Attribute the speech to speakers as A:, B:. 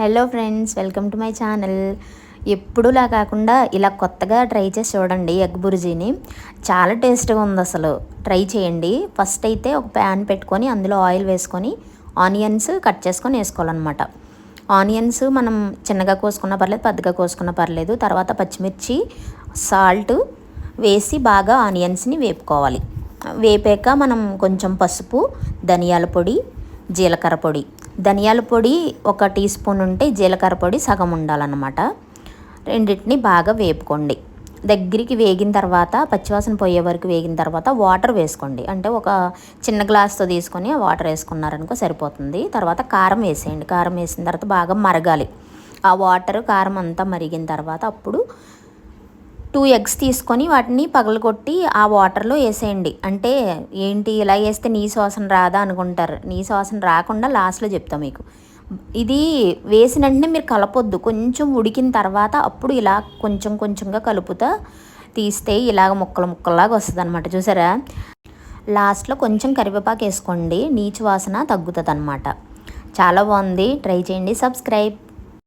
A: Hello friends welcome to my channel. ఎప్పుడులా కాకుండా ఇలా కొత్తగా ట్రై చేసి చూడండి ఎగ్ బుర్జీని. చాలా టేస్ట్గా ఉంది అసలు. ట్రై చేయండి. ఫస్ట్ అయితే ఒక ప్యాన్ పెట్టుకొని అందులో ఆయిల్ వేసుకొని ఆనియన్స్ కట్ చేసుకొని వేసుకోవాలన్నమాట. ఆనియన్స్ మనం చిన్నగా కోసుకున్న పర్లేదు పెద్దగా కోసుకున్న పర్లేదు. తర్వాత పచ్చిమిర్చి సాల్ట్ వేసి బాగా ఆనియన్స్ని వేపుకోవాలి. వేపాక మనం కొంచెం పసుపు ధనియాల పొడి జీలకర్ర పొడి ధనియాల పొడి ఒక టీ స్పూన్ ఉంటే జీలకర్ర పొడి సగం ఉండాలన్నమాట. రెండింటిని బాగా వేపుకోండి. దగ్గరికి వేగిన తర్వాత పచ్చివాసన పోయే వరకు వేగిన తర్వాత వాటర్ వేసుకోండి. అంటే ఒక చిన్న గ్లాస్తో తీసుకొని వాటర్ వేసుకున్నారనుకో సరిపోతుంది. తర్వాత కారం వేసేయండి. కారం వేసిన తర్వాత బాగా మరగాలి. ఆ వాటర్ కారం అంతా మరిగిన తర్వాత అప్పుడు టూ ఎగ్స్ తీసుకొని వాటిని పగలగొట్టి ఆ వాటర్లో వేసేయండి. అంటే ఏంటి ఇలా వేస్తే నీ శ్వాసన రాదా అనుకుంటారు. నీ శ్వాసన రాకుండా లాస్ట్లో చెప్తాం మీకు. ఇది వేసిన వెంటనే మీరు కలపొద్దు. కొంచెం ఉడికిన తర్వాత అప్పుడు ఇలా కొంచెం కొంచెంగా కలుపుతా తీస్తే ఇలాగ ముక్కలు ముక్కల్లాగా వస్తుంది అనమాట చూసారా? లాస్ట్లో కొంచెం కరివేపాకు వేసుకోండి. నీచు వాసన తగ్గుతుంది అనమాట చాలా బాగుంది. ట్రై చేయండి. సబ్స్క్రైబ్.